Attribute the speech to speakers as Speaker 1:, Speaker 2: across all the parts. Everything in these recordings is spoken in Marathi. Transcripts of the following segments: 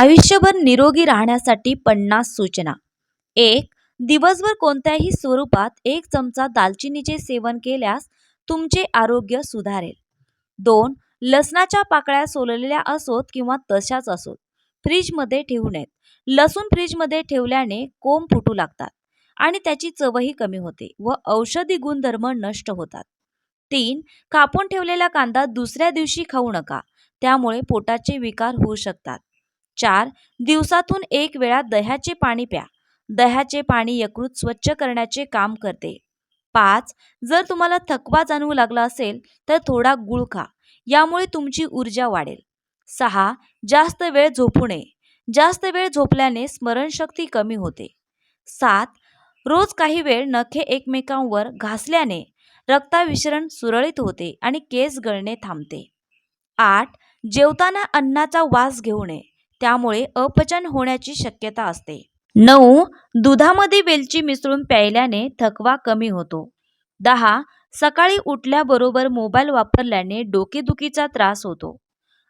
Speaker 1: आयुष्यभर निरोगी राहण्यासाठी पन्नास सूचना. एक दिवसभर कोणत्याही स्वरूपात एक चमचा दालचिनीचे सेवन केल्यास तुमचे आरोग्य सुधारेल. दोन लसणाच्या पाकळ्या सोललेल्या असोत किंवा तशाच असोत. फ्रीजमध्ये ठेवू नयेत. लसूण फ्रीजमध्ये ठेवल्याने कोंब फुटू लागतात आणि त्याची चवही कमी होते व औषधी गुणधर्म नष्ट होतात. तीन कापून ठेवलेला कांदा दुसऱ्या दिवशी खाऊ नका. त्यामुळे पोटाचे विकार होऊ शकतात. चार दिवसातून एक वेळा दह्याचे पाणी प्या. दह्याचे पाणी यकृत स्वच्छ करण्याचे काम करते. पाच जर तुम्हाला थकवा जाणवू लागला असेल तर थोडा गुळ खा. यामुळे तुमची ऊर्जा वाढेल. सहा जास्त वेळ झोपू नये. जास्त वेळ झोपल्याने स्मरणशक्ती कमी होते. सात रोज काही वेळ नखे एकमेकांवर घासल्याने रक्ताविसरण सुरळीत होते आणि केस गळणे थांबते. आठ जेवताना अन्नाचा वास घेऊ नये. त्यामुळे अपचन होण्याची शक्यता असते. नऊ दुधामध्ये वेलची मिसळून प्यायल्याने थकवा कमी होतो. दहा सकाळी उठल्याबरोबर मोबाईल वापरल्याने डोकेदुखीचा त्रास होतो.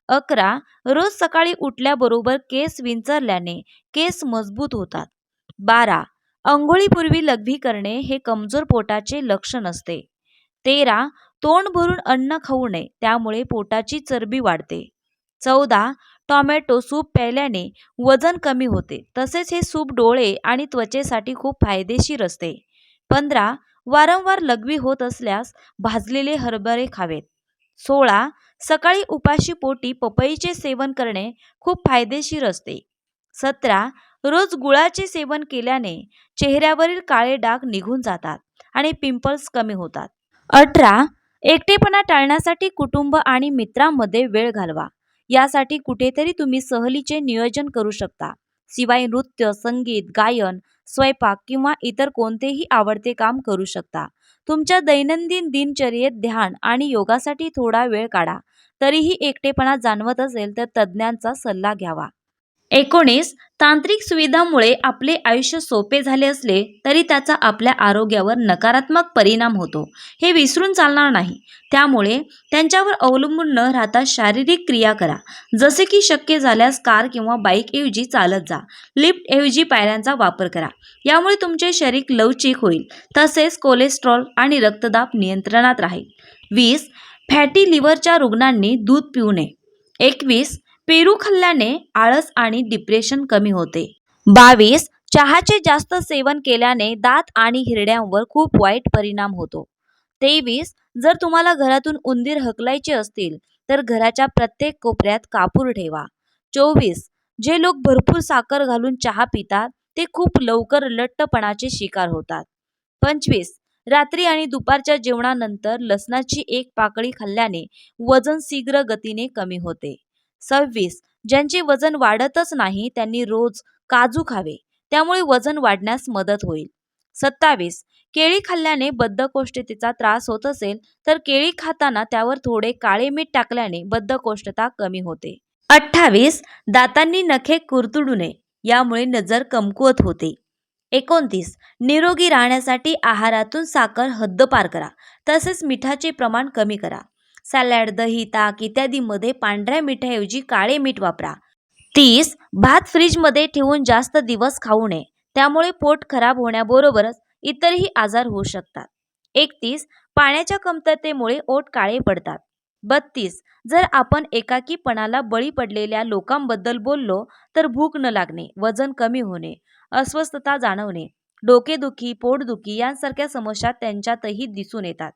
Speaker 1: अकरा रोज सकाळी उठल्याबरोबर केस विंचरल्याने केस मजबूत होतात. बारा अंघोळीपूर्वी लघवी करणे हे कमजोर पोटाचे लक्षण असते. तेरा तोंड भरून अन्न खाऊ नये त्यामुळे पोटाची चरबी वाढते. चौदा टॉमॅटो सूप प्यायल्याने वजन कमी होते. तसेच हे सूप डोळे आणि त्वचेसाठी खूप फायदेशीर असते. पंधरा वारंवार लघवी होत असल्यास भाजलेले हरभरे खावेत. सोळा सकाळी उपाशी पोटी पपईचे सेवन करणे खूप फायदेशीर असते. सतरा रोज गुळाचे सेवन केल्याने चेहऱ्यावरील काळे डाग निघून जातात आणि पिंपल्स कमी होतात. अठरा एकटेपणा टाळण्यासाठी कुटुंब आणि मित्रांमध्ये वेळ घालवा. यासाठी कुठेतरी तुम्ही सहलीचे नियोजन करू शकता. शिवाय नृत्य संगीत गायन स्वयंपाक किंवा इतर कोणतेही आवडते काम करू शकता. तुमच्या दैनंदिन दिनचर्येत ध्यान आणि योगासाठी थोडा वेळ काढा. तरीही एकटेपणा जाणवत असेल तर तज्ज्ञांचा सल्ला घ्यावा. एकोणीस तांत्रिक सुविधांमुळे आपले आयुष्य सोपे झाले असले तरी त्याचा आपल्या आरोग्यावर नकारात्मक परिणाम होतो. हे विसरून चालणार नाही. त्यामुळे त्यांच्यावर अवलंबून न राहता शारीरिक क्रिया करा. जसे की शक्य झाल्यास कार किंवा बाईकऐवजी चालत जा. लिफ्टऐवजी पायऱ्यांचा वापर करा. यामुळे तुमचे शरीर लवचिक होईल. तसेच कोलेस्ट्रॉल आणि रक्तदाब नियंत्रणात राहील. वीस फॅटी लिव्हरच्या रुग्णांनी दूध पिऊ नये. एकवीस पेरू खाल्ल्याने आळस आणि डिप्रेशन कमी होते. बावीस चहाचे जास्त सेवन केल्याने दात आणि हिरड्यांवर खूप वाईट परिणाम होतो. तेवीस जर तुम्हाला घरातून उंदीर हकलायचे असतील तर घराच्या प्रत्येक कोपऱ्यात कापूर ठेवा. चोवीस जे लोक भरपूर साखर घालून चहा पितात ते खूप लवकर लठ्ठपणाचे शिकार होतात. पंचवीस रात्री आणि दुपारच्या जेवणानंतर लसणाची एक पाकळी खाल्ल्याने वजन शीघ्र गतीने कमी होते. सव्वीस. ज्यांचे वजन वाढतच नाही त्यांनी रोज काजू खावे. त्यामुळे वजन वाढण्यास मदत होईल. सत्तावीस. केळी खाल्ल्याने बद्धकोष्ठतेचा त्रास होत असेल तर केळी खाताना त्यावर थोडे काळे मीठ टाकल्याने बद्धकोष्ठता कमी होते. अठ्ठावीस. दातांनी नखे कुरतुडू नये यामुळे नजर कमकुवत होते. एकोणतीस. निरोगी राहण्यासाठी आहारातून साखर हद्दपार करा. तसेच मिठाचे प्रमाण कमी करा. सॅलॅड दही ताक इत्यादीमध्ये पांढऱ्या मिठाऐवजी काळे मीठ वापरा. तीस भात फ्रीजमध्ये ठेवून जास्त दिवस खाऊ नये. त्यामुळे पोट खराब होण्याबरोबरच इतरही आजार होऊ शकतात. एकतीस पाण्याच्या कमतरतेमुळे ओठ काळे पडतात. बत्तीस जर आपण एकाकीपणाला बळी पडलेल्या लोकांबद्दल बोललो तर भूक न लागणे वजन कमी होणे अस्वस्थता जाणवणे डोकेदुखी पोटदुखी यांसारख्या समस्या त्यांच्यातही दिसून येतात.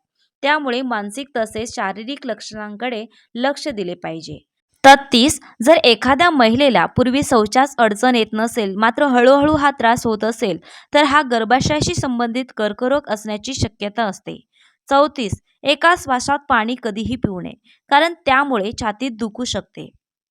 Speaker 1: त्यामुळे मानसिक तसेच शारीरिक लक्षणांकडे लक्ष दिले पाहिजे. तत्तीस जर एखाद्या महिलेला पूर्वी शौचास अडचण येत नसेल मात्र हळूहळू हा त्रास होत असेल तर हा गर्भाशयाशी संबंधित कर्करोग असण्याची शक्यता असते. चौतीस एका श्वासात पाणी कधीही पिऊ नये कारण त्यामुळे छातीत दुखू शकते.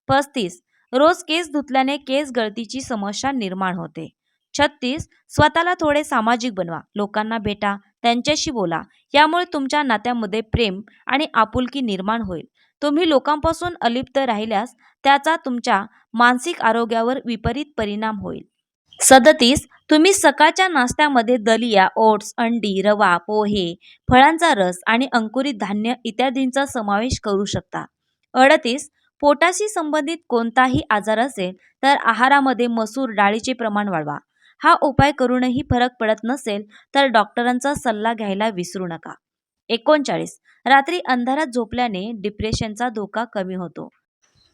Speaker 1: पस्तीस रोज केस धुतल्याने केस गळतीची समस्या निर्माण होते. छत्तीस स्वतःला थोडे सामाजिक बनवा लोकांना भेटा त्यांच्याशी बोला. यामुळे तुमच्या नात्यामध्ये प्रेम आणि आपुलकी निर्माण होईल. तुम्ही लोकांपासून अलिप्त राहिल्यास त्याचा तुमच्या मानसिक आरोग्यावर विपरीत परिणाम होईल. सदतीस तुम्ही सकाळच्या नाश्त्यामध्ये दलिया ओट्स अंडी रवा पोहे फळांचा रस आणि अंकुरित धान्य इत्यादींचा समावेश करू शकता. अडतीस पोटाशी संबंधित कोणताही आजार असेल तर आहारामध्ये मसूर डाळीचे प्रमाण वाढवा. हा उपाय करूनही फरक पडत नसेल तर डॉक्टरांचा सल्ला घ्यायला विसरू नका. एकोणचाळीस. रात्री अंधारात झोपल्याने डिप्रेशनचा धोका कमी होतो.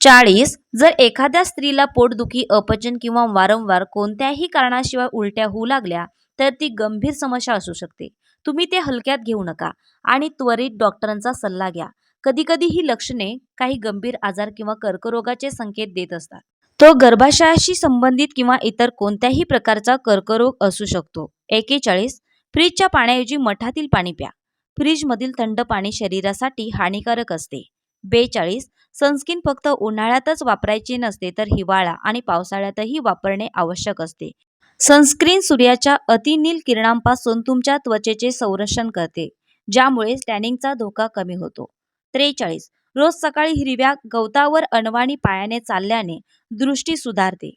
Speaker 1: चाळीस. जर एखाद्या स्त्रीला पोटदुखी अपचन किंवा वारंवार कोणत्याही कारणाशिवाय उलट्या होऊ लागल्या तर ती गंभीर समस्या असू शकते. तुम्ही ते हलक्यात घेऊ नका आणि त्वरित डॉक्टरांचा सल्ला घ्या. कधीकधी ही लक्षणे काही गंभीर आजार किंवा कर्करोगाचे संकेत देत असतात. तो गर्भाशयाशी संबंधित किंवा इतर कोणत्याही प्रकारचा कर्करोग असू शकतो. एकेचाळीस फ्रीजच्या पाण्याऐवजी मठातील पाणी प्या. फ्रीजमधील थंड पाणी शरीरासाठी हानिकारक असते. बेचाळीस सनस्क्रीन फक्त उन्हाळ्यातच वापरायची नसते तर हिवाळा आणि पावसाळ्यातही वापरणे आवश्यक असते. सनस्क्रीन सूर्याच्या अतिनील किरणांपासून तुमच्या त्वचेचे संरक्षण करते ज्यामुळे स्टॅनिंगचा धोका कमी होतो. त्रेचाळीस रोज सकाळी हिरव्या गवतावर अनवाणी पायाने चालल्याने दृष्टी सुधारते.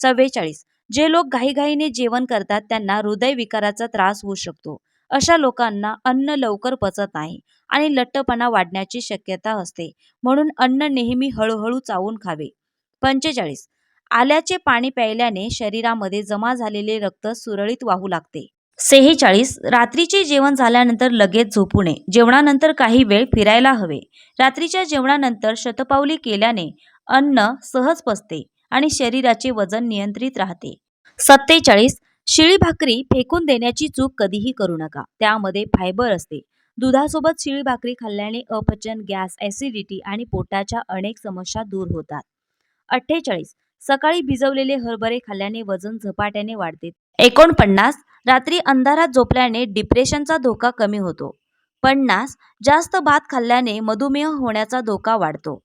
Speaker 1: चव्वेचाळीस. जे लोक घाईघाईने जेवण करतात त्यांना हृदयविकाराचा त्रास होऊ शकतो. अशा लोकांना अन्न लवकर पचत नाही आणि लठ्ठपणा वाढण्याची शक्यता असते. म्हणून अन्न नेहमी हळूहळू चावून खावे. पंचेचाळीस. आल्याचे पाणी प्यायल्याने शरीरामध्ये जमा झालेले रक्त सुरळीत वाहू लागते. सेहेचाळीस रात्रीचे जेवण झाल्यानंतर लगेच झोपू नये जेवणानंतर काही वेळ फिरायला हवे. रात्रीच्या जेवणानंतर शतपावली केल्याने अन्न सहज पचते आणि शरीराचे वजन नियंत्रित राहते. सत्तेचाळीस शिळी भाकरी फेकून देण्याची चूक कधीही करू नका. त्यामध्ये फायबर असते. दुधासोबत शिळी भाकरी खाल्ल्याने अपचन गॅस ॲसिडिटी आणि पोटाच्या अनेक समस्या दूर होतात. अठ्ठेचाळीस सकाळी भिजवलेले हरभरे खाल्ल्याने वजन झपाट्याने वाढते. एकोणपन्नास रात्री अंधारात झोपल्याने डिप्रेशनचा धोका कमी होतो. पन्नास जास्त भात खाल्ल्याने मधुमेह होण्याचा धोका वाढतो.